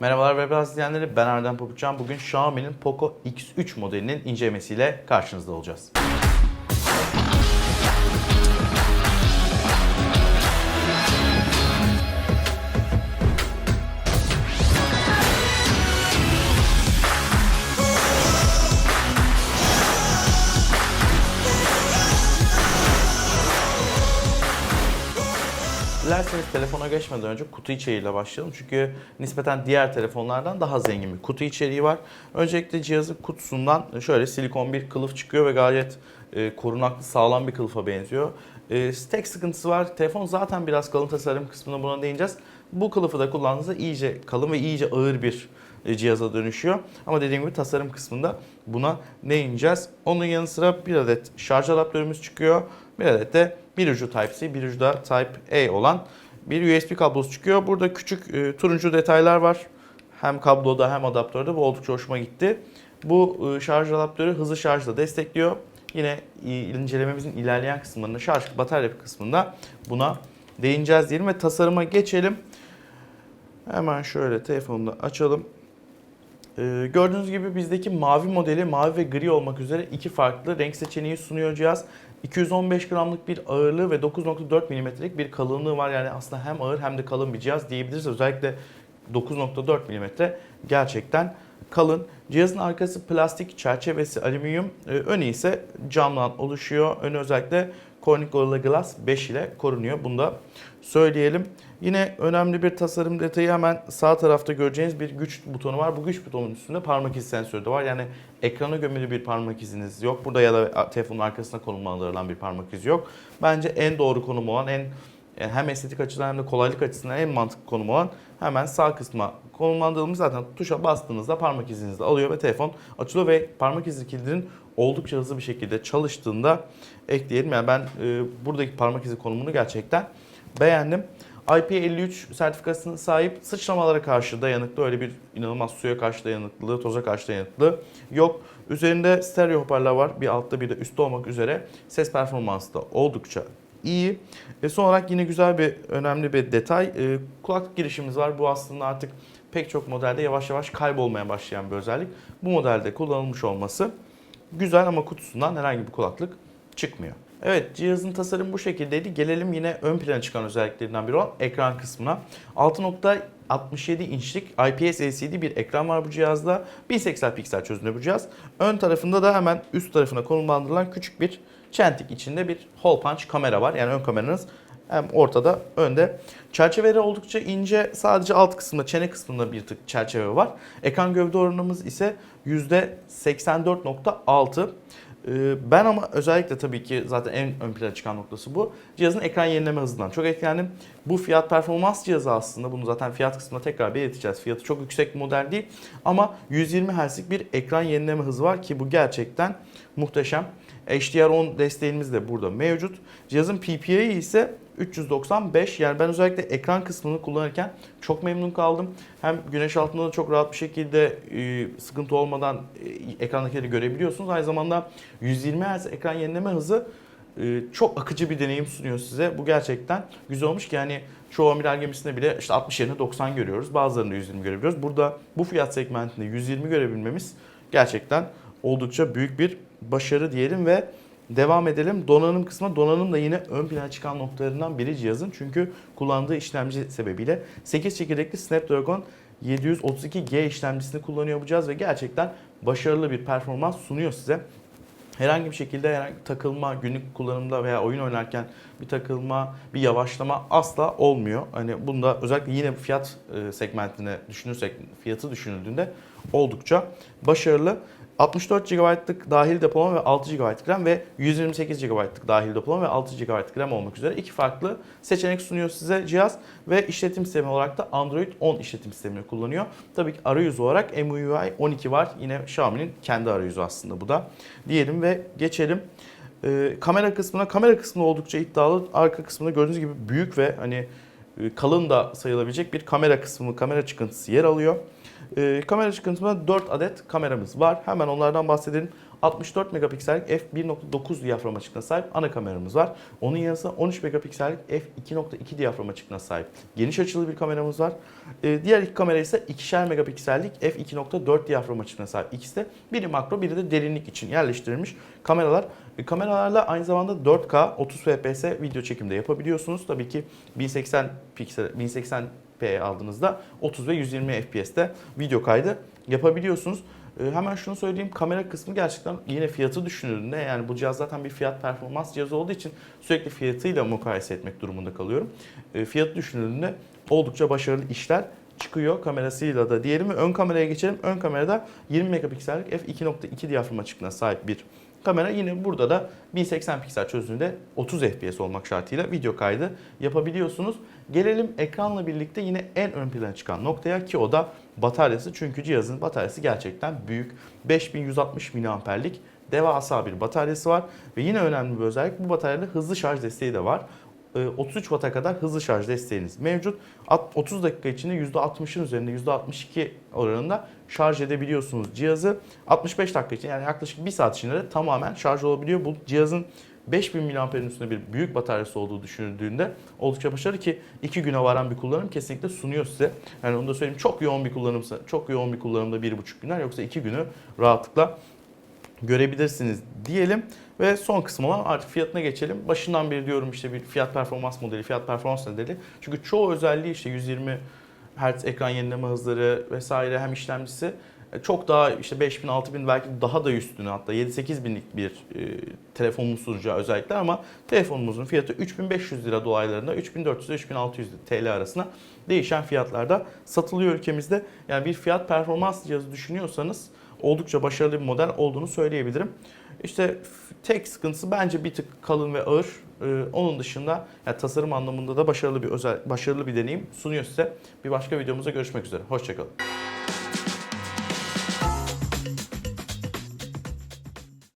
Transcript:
Merhabalar Webraz izleyenleri ben Erdem Pabuçan. Bugün Xiaomi'nin Poco X3 modelinin incelemesiyle karşınızda olacağız. Dilerseniz telefona geçmeden önce kutu içeriğiyle başlayalım. Çünkü nispeten diğer telefonlardan daha zengin bir kutu içeriği var. Öncelikle cihazın kutusundan şöyle silikon bir kılıf çıkıyor ve gayet e, korunaklı sağlam bir kılıfa benziyor. E, tek sıkıntısı var. Telefon zaten biraz kalın tasarım kısmına buna değineceğiz. Bu kılıfı da kullandığınızda iyice kalın ve iyice ağır bir e, cihaza dönüşüyor. Ama dediğim gibi tasarım kısmında buna değineceğiz. Onun yanı sıra bir adet şarj adaptörümüz çıkıyor. Bir adet de bir ucu Type-C, bir ucu da Type-A olan bir USB kablosu çıkıyor. Burada küçük e, turuncu detaylar var. Hem kabloda hem adaptörde bu oldukça hoşuma gitti. Bu e, şarj adaptörü hızlı şarjla destekliyor. Yine incelememizin ilerleyen kısmında şarj batarya kısmında buna değineceğiz diyelim ve tasarıma geçelim. Hemen şöyle telefonu da açalım. Ee, gördüğünüz gibi bizdeki mavi modeli mavi ve gri olmak üzere iki farklı renk seçeneği sunuyor cihaz. 215 gramlık bir ağırlığı ve 9.4 milimetrelik bir kalınlığı var. Yani aslında hem ağır hem de kalın bir cihaz diyebiliriz. Özellikle 9.4 milimetre gerçekten kalın. Cihazın arkası plastik, çerçevesi alüminyum, ee, önü ise camdan oluşuyor. Önü özellikle Corning Gorilla Glass 5 ile korunuyor. Bunu da söyleyelim. Yine önemli bir tasarım detayı hemen sağ tarafta göreceğiniz bir güç butonu var. Bu güç butonunun üstünde parmak izi sensörü de var. Yani ekrana gömülü bir parmak iziniz yok. Burada ya da telefonun arkasına konumlandırılan bir parmak izi yok. Bence en doğru konum olan, en hem estetik açıdan hem de kolaylık açısından en mantıklı konum olan hemen sağ kısma konumlandırılmış. Zaten tuşa bastığınızda parmak izinizi alıyor ve telefon açılıyor ve parmak izi kilidinin oldukça hızlı bir şekilde çalıştığında ekleyelim. Yani ben e, buradaki parmak izi konumunu gerçekten beğendim. IP53 sertifikasına sahip sıçramalara karşı dayanıklı öyle bir inanılmaz suya karşı dayanıklılığı, toza karşı dayanıklılığı yok. Üzerinde stereo hoparlör var. Bir altta bir de üstte olmak üzere ses performansı da oldukça iyi. Ve son olarak yine güzel bir önemli bir detay. E, kulaklık girişimiz var. Bu aslında artık pek çok modelde yavaş yavaş kaybolmaya başlayan bir özellik. Bu modelde kullanılmış olması güzel ama kutusundan herhangi bir kulaklık çıkmıyor. Evet cihazın tasarımı bu şekildeydi. Gelelim yine ön plana çıkan özelliklerinden biri olan ekran kısmına. 6.67 inçlik IPS LCD bir ekran var bu cihazda. 1080 piksel çözünürlüğü bu cihaz. Ön tarafında da hemen üst tarafına konumlandırılan küçük bir çentik içinde bir hole punch kamera var. Yani ön kameranız hem ortada önde. Çerçeveleri oldukça ince. Sadece alt kısmında, çene kısmında bir tık çerçeve var. Ekran gövde oranımız ise %84.6. Ee, Ben ama özellikle tabii ki zaten en ön plana çıkan noktası bu. Cihazın ekran yenileme hızından çok etkilendim. Bu fiyat performans cihazı aslında. Bunu zaten fiyat kısmında tekrar belirteceğiz. Fiyatı çok yüksek bir model değil. Ama 120 Hz'lik bir ekran yenileme hızı var ki bu gerçekten muhteşem. HDR10 desteğimiz de burada mevcut. Cihazın PPI'yi ise 395. Yani ben özellikle ekran kısmını kullanırken çok memnun kaldım. Hem güneş altında da çok rahat bir şekilde e, sıkıntı olmadan e, ekrandakileri görebiliyorsunuz. Aynı zamanda 120 Hz ekran yenileme hızı e, çok akıcı bir deneyim sunuyor size. Bu gerçekten güzel olmuş ki yani çoğu amiral gemisinde bile işte 60 yerine 90 görüyoruz. Bazılarında 120 görebiliyoruz. Burada bu fiyat segmentinde 120 görebilmemiz gerçekten oldukça büyük bir başarı diyelim ve devam edelim. Donanım kısmı donanım da yine ön plana çıkan noktalarından biri cihazın. Çünkü kullandığı işlemci sebebiyle 8 çekirdekli Snapdragon 732G işlemcisini kullanıyor bu cihaz ve gerçekten başarılı bir performans sunuyor size. Herhangi bir şekilde herhangi takılma, günlük kullanımda veya oyun oynarken bir takılma, bir yavaşlama asla olmuyor. Hani bunda özellikle yine fiyat e, segmentine düşünürsek, fiyatı düşünüldüğünde oldukça başarılı. 64 GB'lık dahil depolama ve 6 GB RAM ve 128 GB'lık dahil depolama ve 6 GB RAM olmak üzere iki farklı seçenek sunuyor size cihaz ve işletim sistemi olarak da Android 10 işletim sistemini kullanıyor. Tabii ki arayüz olarak MIUI 12 var. Yine Xiaomi'nin kendi arayüzü aslında bu da. Diyelim ve geçelim. Ee, kamera kısmına, kamera kısmı oldukça iddialı. Arka kısmında gördüğünüz gibi büyük ve hani kalın da sayılabilecek bir kamera kısmı, kamera çıkıntısı yer alıyor. Ee, kamera çıkıntısında 4 adet kameramız var. Hemen onlardan bahsedelim. 64 megapiksellik f1.9 diyafram açıklığına sahip ana kameramız var. Onun yanı sıra 13 megapiksellik f2.2 diyafram açıklığına sahip geniş açılı bir kameramız var. Ee, diğer iki kamera ise ikişer megapiksellik f2.4 diyafram açıklığına sahip. İkisi de biri makro biri de derinlik için yerleştirilmiş kameralar. E, kameralarla aynı zamanda 4K 30 fps video çekimde yapabiliyorsunuz. Tabii ki 1080 piksel 1080p aldığınızda 30 ve 120 FPS'te video kaydı yapabiliyorsunuz. E, Hemen şunu söyleyeyim kamera kısmı gerçekten yine fiyatı düşünüldüğünde yani bu cihaz zaten bir fiyat performans cihazı olduğu için sürekli fiyatıyla mukayese etmek durumunda kalıyorum. E, Fiyatı düşünüldüğünde oldukça başarılı işler çıkıyor kamerasıyla da diyelim ve ön kameraya geçelim. Ön kamerada 20 megapiksellik f2.2 diyafram açıklığına sahip bir kamera. Yine burada da 1080 piksel çözünürlüğünde 30 fps olmak şartıyla video kaydı yapabiliyorsunuz. Gelelim ekranla birlikte yine en ön plana çıkan noktaya ki o da bataryası. Çünkü cihazın bataryası gerçekten büyük. 5160 mAh'lik devasa bir bataryası var. Ve yine önemli bir özellik bu bataryada hızlı şarj desteği de var. Ee, 33 Watt'a kadar hızlı şarj desteğiniz mevcut. At- 30 dakika içinde %60'ın üzerinde %62 oranında şarj edebiliyorsunuz cihazı. 65 dakika için yani yaklaşık 1 saat içinde de tamamen şarj olabiliyor. Bu cihazın 5000 mAh'in üstünde bir büyük bataryası olduğu düşünüldüğünde oldukça başarılı ki 2 güne varan bir kullanım kesinlikle sunuyor size. Yani onu da söyleyeyim çok yoğun bir kullanımsa çok yoğun bir kullanımda 1,5 günler yoksa 2 günü rahatlıkla görebilirsiniz diyelim. Ve son kısım olan artık fiyatına geçelim. Başından beri diyorum işte bir fiyat performans modeli, fiyat performans modeli. Çünkü çoğu özelliği işte 120 Hz ekran yenileme hızları vesaire hem işlemcisi e, çok daha işte 5000 6000 belki daha da üstüne hatta 7-8 binlik bir e, telefonun sunacağı özellikler ama telefonumuzun fiyatı 3500 lira dolaylarında 3400 ile 3600 TL arasında değişen fiyatlarda satılıyor ülkemizde. Yani bir fiyat performans cihazı düşünüyorsanız oldukça başarılı bir model olduğunu söyleyebilirim. İşte tek sıkıntısı bence bir tık kalın ve ağır. Ee, onun dışında yani tasarım anlamında da başarılı bir özel başarılı bir deneyim sunuyor size. Bir başka videomuzda görüşmek üzere. Hoşçakalın.